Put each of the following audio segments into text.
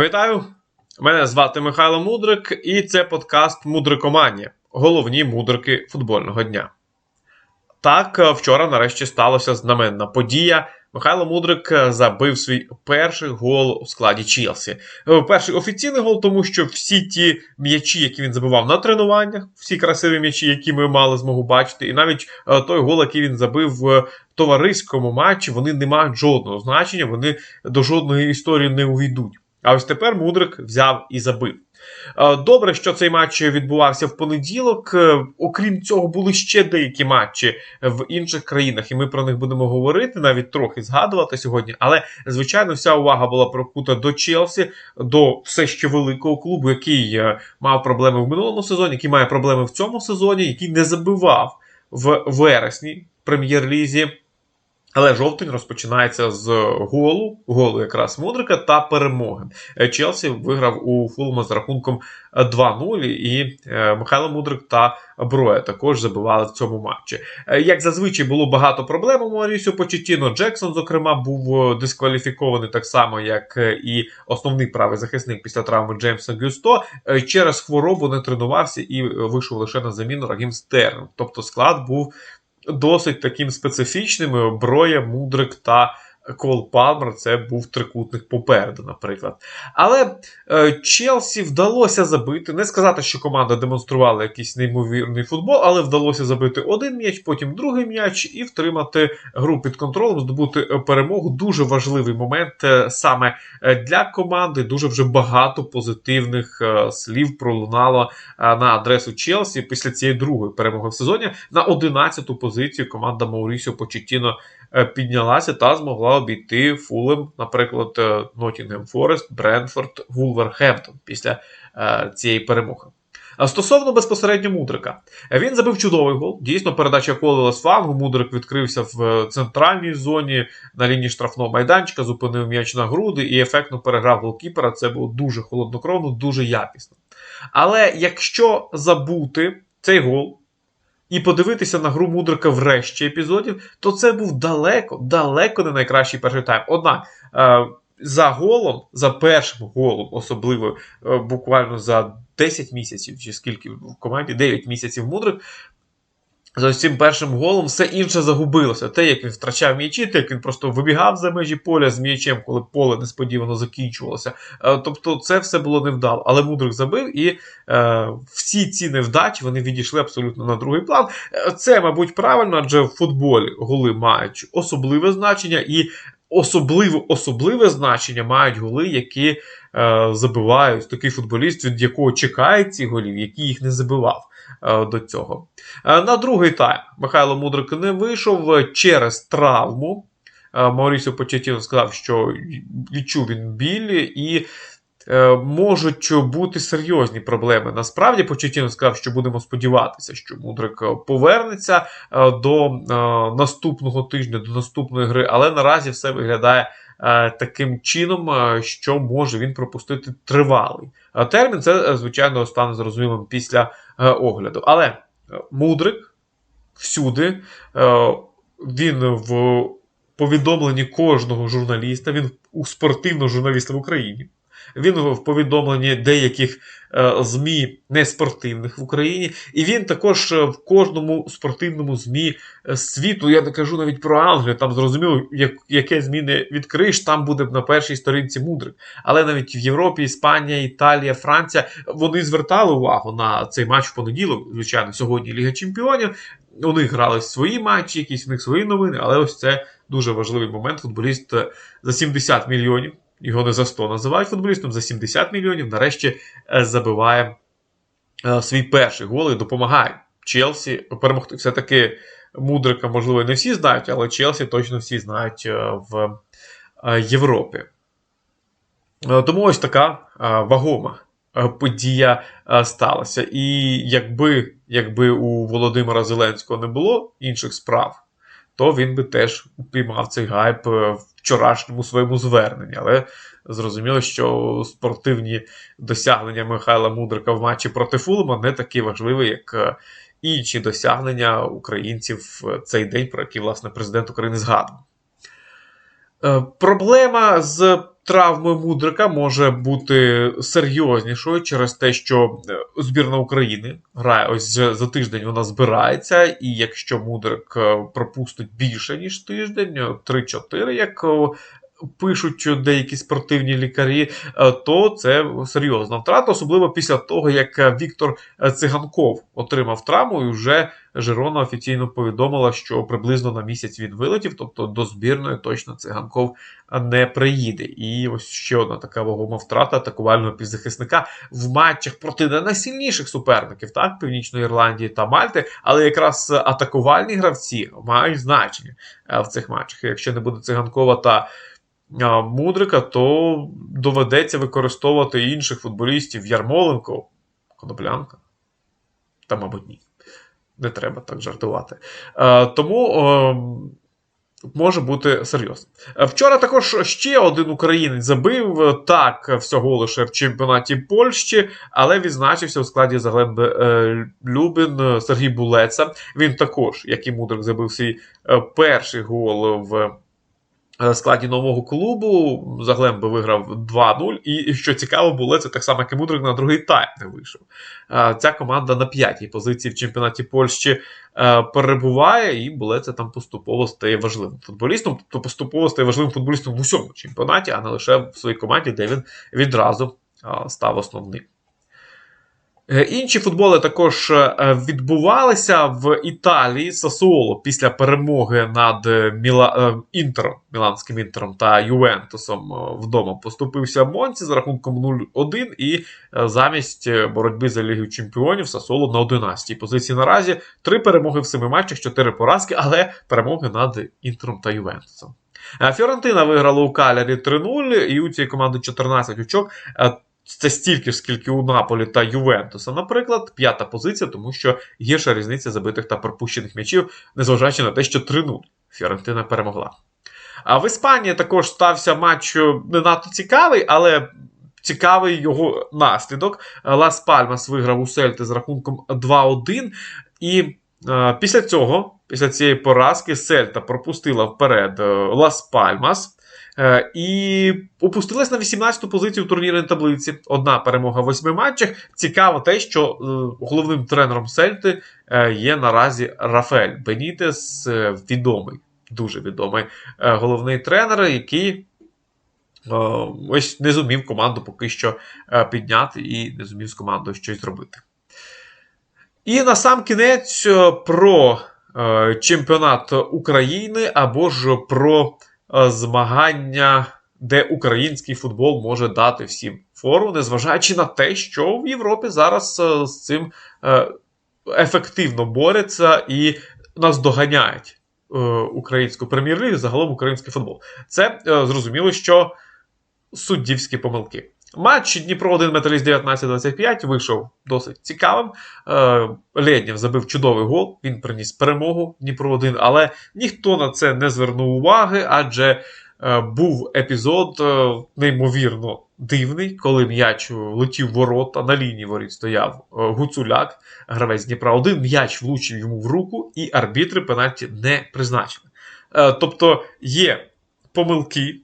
Вітаю! Мене звати Михайло Мудрик, і це подкаст Мудрикоманія. Головні мудрики футбольного дня. Так, вчора нарешті сталася знаменна подія. Михайло Мудрик забив свій перший гол у складі Челсі. Перший офіційний гол, тому що всі ті м'ячі, які він забивав на тренуваннях, всі красиві м'ячі, які ми мали змогу бачити, і навіть е, той гол, який він забив в товариському матчі, вони не мають жодного значення, вони до жодної історії не увійдуть. А ось тепер Мудрик взяв і забив. Е, Добре, що цей матч відбувався в понеділок. Е, Окрім цього, були ще деякі матчі в інших країнах, і ми про них будемо говорити, навіть трохи згадувати сьогодні. Але, звичайно, вся увага була прокута до Челсі, до все ще великого клубу, який е, мав проблеми в минулому сезоні, який має проблеми в цьому сезоні, який не забивав в вересні прем'єр-лізі. Але жовтень розпочинається з голу, голу якраз Мудрика та перемоги. Е, Челсі виграв у Фулма з рахунком 2-0, і е, Михайло Мудрик та Броя також забивали в цьому матчі. Е, Як зазвичай було багато проблем у Марісю Почетіно. Джексон, зокрема, був дискваліфікований так само, як і основний правий захисник після травми Джеймса Гюсто. Е, Через хворобу не тренувався і вийшов лише на заміну Рагім Стерн. Тобто склад був досить таким специфічним. Броя, Мудрик та Кол Палмер це був трикутник попереду, наприклад. Але е, Челсі вдалося забити. Не сказати, що команда демонструвала якийсь неймовірний футбол, але вдалося забити один м'яч, потім другий м'яч і втримати гру під контролем, здобути е, перемогу. Дуже важливий момент е, саме для команди. Дуже вже багато позитивних слів пролунало на адресу Челсі після цієї другої перемоги в сезоні. На 11-ту позицію команда Маурісіо Почеттіно е, піднялася та змогла обійти Фулем, наприклад, е, Ноттінгем Форест, Бренфорд, Вулверхемптон після е, цієї перемоги. Стосовно безпосередньо Мудрика, він забив чудовий гол. Дійсно, передача колила з флангу. Мудрик відкрився в е, центральній зоні на лінії штрафного майданчика, зупинив м'яч на груди і ефектно переграв голкіпера. Це було дуже холоднокровно, дуже якісно. Але якщо забути цей гол і подивитися на гру Мудрика в решті епізодів, то це був далеко, далеко не найкращий перший тайм. Однак е, за голом, за першим голом, особливо е, буквально за 10 місяців, чи скільки в команді 9 місяців Мудрик. За ось цим першим голом все інше загубилося. Те, як він втрачав м'ячі, те, як він просто вибігав за межі поля з м'ячем, коли поле несподівано закінчувалося. Е, Тобто це все було невдало. Але Мудрик забив, і е, всі ці невдачі вони відійшли абсолютно на другий план. Е, Це, мабуть, правильно, адже в футболі голи мають особливе значення, і особливо особливе значення мають голи, які е, забивають такий футболіст, від якого чекають ці голів, який їх не забивав до цього. Е, На другий тайм Михайло Мудрик не вийшов е, через травму. Е, Маурісіо Почетіно сказав, що відчув він біль і е, можуть бути серйозні проблеми. Насправді Почетіно сказав, що будемо сподіватися, що Мудрик е, повернеться е, до е, наступного тижня, до наступної гри, але наразі все виглядає е, таким чином, е, що може він пропустити тривалий е, термін. Це, е, звичайно, стане зрозумілим після е, огляду. Але е, Мудрик всюди, е, він в повідомленні кожного журналіста, він у спортивного журналіста в Україні. Він в повідомленні деяких е, ЗМІ неспортивних в Україні, і він також е, в кожному спортивному ЗМІ е, світу. Я не кажу навіть про Англію. Там зрозуміло, як, яке ЗМІ не відкриєш, там буде на першій сторінці мудрик. Але навіть в Європі, Іспанія, Італія, Франція вони звертали увагу на цей матч в понеділок. Звичайно, сьогодні Ліга Чемпіонів. У них грали свої матчі, якісь у них свої новини, але ось це дуже важливий момент. Футболіст за 70 мільйонів. Його не за 100 називають футболістом, за 70 мільйонів. Нарешті е, забиває е, свій перший гол і допомагає Челсі перемогти. Все-таки Мудрика, можливо, не всі знають, але Челсі точно всі знають е, в Європі. Тому ось така вагома подія сталася. І якби, якби у Володимира Зеленського не було інших справ, то він би теж упіймав цей гайп е, в вчорашньому своєму зверненні. Але зрозуміло, що спортивні досягнення Михайла Мудрика в матчі проти Фулема не такі важливі, як е, інші досягнення українців в цей день, про який, власне, президент України згадував. Е, Проблема з травмою Мудрика може бути серйознішою через те, що е, збірна України грає ось за тиждень вона збирається, і якщо Мудрик е, пропустить більше, ніж тиждень, е, 3-4, як пишуть деякі спортивні лікарі, е, то це серйозна втрата, особливо після того, як е, Віктор е, Циганков отримав травму, і вже Жирона офіційно повідомила, що приблизно на місяць він вилетів, тобто до збірної точно циганков не приїде. І ось ще одна така вагома втрата атакувального півзахисника в матчах проти найсильніших суперників, так, Північної Ірландії та Мальти, але якраз атакувальні гравці мають значення в цих матчах. Якщо не буде циганкова та Мудрика, то доведеться використовувати інших футболістів Ярмоленко, Коноплянка. Та, мабуть, ні. Не треба так жартувати. Тому може бути серйозно. Вчора також ще один українець забив е, так всього лише в чемпіонаті Польщі, але відзначився у складі Заглемби е, Любін е, Сергій Булеца. Він також, як і Мудрик, забив свій е, перший гол в. Е, Складі нового клубу Заглемби виграв 2-0. І що цікаво було, це так само, як і Мудрик на другий тайм не вийшов. Е, Ця команда на п'ятій позиції в чемпіонаті Польщі е, перебуває, і Булеце там поступово стає важливим футболістом. Тобто поступово стає важливим футболістом в усьому чемпіонаті, а не лише в своїй команді, де він відразу став основним. Е, Інші футболи також е, відбувалися в Італії Сасуоло після перемоги над е, Міла... е, Інтером, Міланським Інтером та Ювентусом е, вдома поступився Монці з рахунком 0-1 і е, замість е, боротьби за Лігу Чемпіонів Сасуоло на 11-й позиції наразі. Три перемоги в семи матчах, чотири поразки, але перемоги над Інтером та Ювентусом. Е, Фіорентина виграла у Калярі 3-0, і у цієї команди 14 очок. Це стільки ж, скільки у Наполі та Ювентуса, наприклад, п'ята позиція, тому що гірша різниця забитих та пропущених м'ячів, незважаючи на те, що 3-0 Фіорентина перемогла. А в Іспанії також стався матч не надто цікавий, але цікавий його наслідок. Лас Пальмас виграв у Сельти з рахунком 2-1. І е, після цього, після цієї поразки, Сельта пропустила вперед е, Лас Пальмас. Е, І опустилась на 18-ту позицію в турнірній таблиці. Одна перемога в восьми матчах. Цікаво те, що е, головним тренером Сельти е, є наразі Рафаель Бенітес, відомий, дуже відомий головний тренер, який ось не зумів команду поки що підняти і не зумів з командою щось зробити. І на сам кінець про чемпіонат України або ж про змагання, де український футбол може дати всім фору, незважаючи на те, що в Європі зараз е, з цим е, ефективно бореться і нас доганяють е, українську прем'єр-лігу, загалом український футбол. Це е, зрозуміло, що суддівські помилки. Матч Дніпро 1 Металіст 19-25 вийшов досить цікавим. Е, Лєднєв забив чудовий гол, він приніс перемогу Дніпро 1, але ніхто на це не звернув уваги, адже е, був епізод е, неймовірно дивний, коли м'яч летів ворота, на лінії воріт стояв Гуцуляк, гравець Дніпра 1, м'яч влучив йому в руку, і арбітри пенальті не призначили. Тобто є помилки.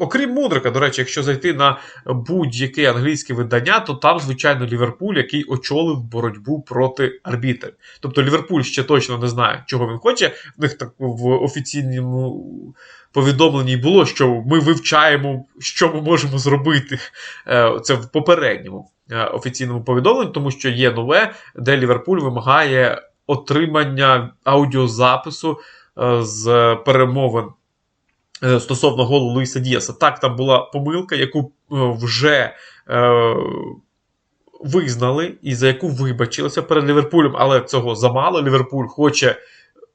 Окрім Мудрика, до речі, якщо зайти на будь-яке англійське видання, то там, звичайно, Ліверпуль, який очолив боротьбу проти арбітрів. Тобто Ліверпуль ще точно не знає, чого він хоче. В них так в офіційному повідомленні було, що ми вивчаємо, що ми можемо зробити. Е, Це в попередньому е, офіційному повідомленні, тому що є нове, де Ліверпуль вимагає отримання аудіозапису е, з перемовин стосовно голу Луїса Діаса. Так, там була помилка, яку е, вже е, визнали і за яку вибачилися перед Ліверпулем, але цього замало. Ліверпуль хоче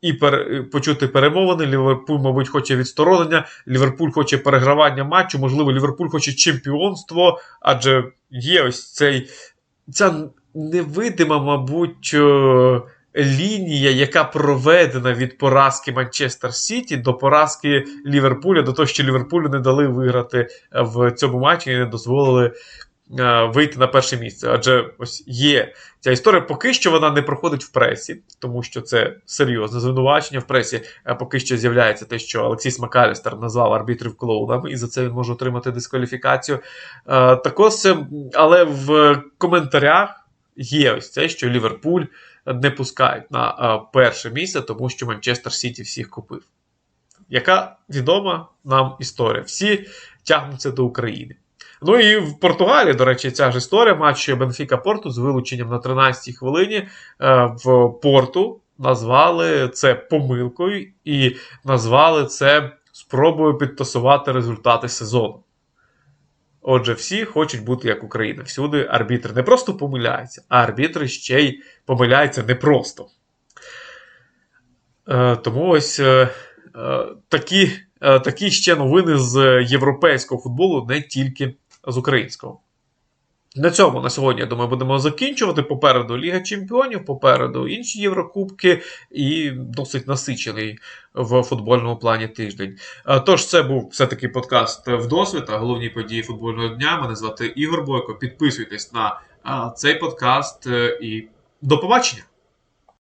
і пер... почути перемовини. Ліверпуль, мабуть, хоче відсторонення. Ліверпуль хоче перегравання матчу. Можливо, Ліверпуль хоче чемпіонство, адже є ось цей ця невидима, мабуть. Е, Лінія, яка проведена від поразки Манчестер Сіті до поразки Ліверпуля, до того, що Ліверпулю не дали виграти в цьому матчі і не дозволили е, вийти на перше місце. Адже ось є ця історія. Поки що вона не проходить в пресі, тому що це серйозне звинувачення. В пресі е, поки що з'являється те, що Олексій Макалістер назвав арбітрів клоунами, і за це він може отримати дискваліфікацію. Е, Також, е, але в коментарях є ось це, що Ліверпуль не пускають на е, перше місце, тому що Манчестер Сіті всіх купив. Яка відома нам історія? Всі тягнуться до України. Ну і в Португалії, до речі, ця ж історія матч Бенфіка Порту з вилученням на 13-й хвилині е, в Порту назвали це помилкою і назвали це спробою підтасувати результати сезону. Отже, всі хочуть бути як Україна. Всюди арбітри не просто помиляються, а арбітри ще й помиляються не просто. Е, тому ось е, е, такі, такі ще новини з європейського футболу, не тільки з українського. На цьому на сьогодні, я думаю, будемо закінчувати. Попереду Ліга Чемпіонів, попереду інші Єврокубки і досить насичений в футбольному плані тиждень. Тож, це був все-таки подкаст вдосвіта, головні події футбольного дня. Мене звати Ігор Бойко. Підписуйтесь на цей подкаст е, і до побачення!